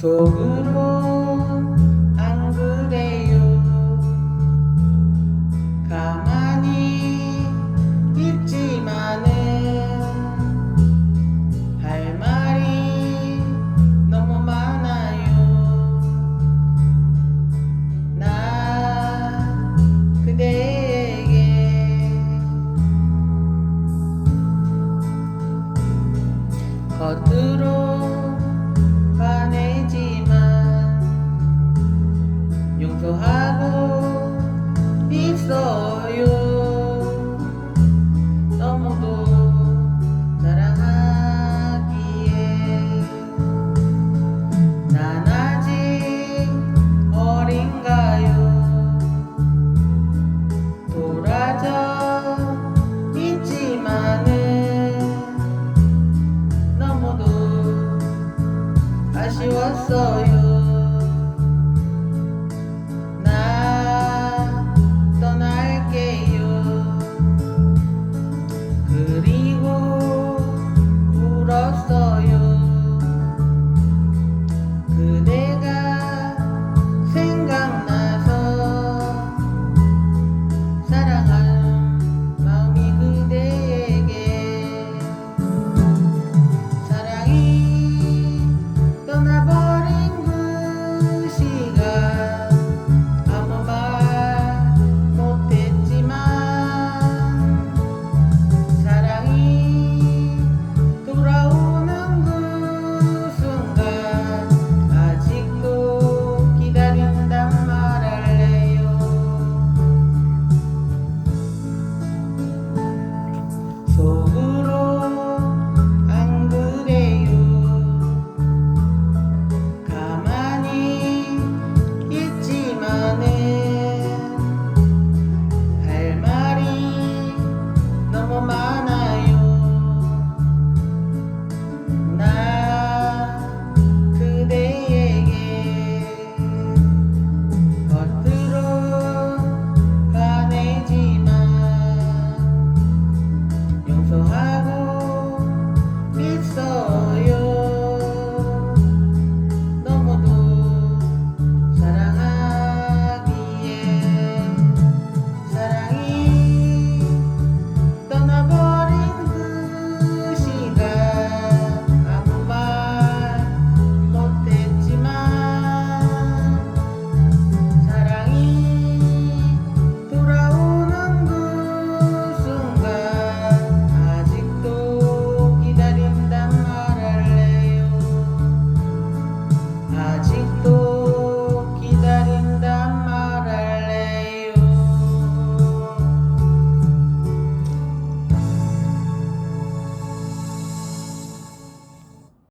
속으로 안 그래요. 가만히 있지만은 할 말이 너무 많아요. 나 그대에게 겉으로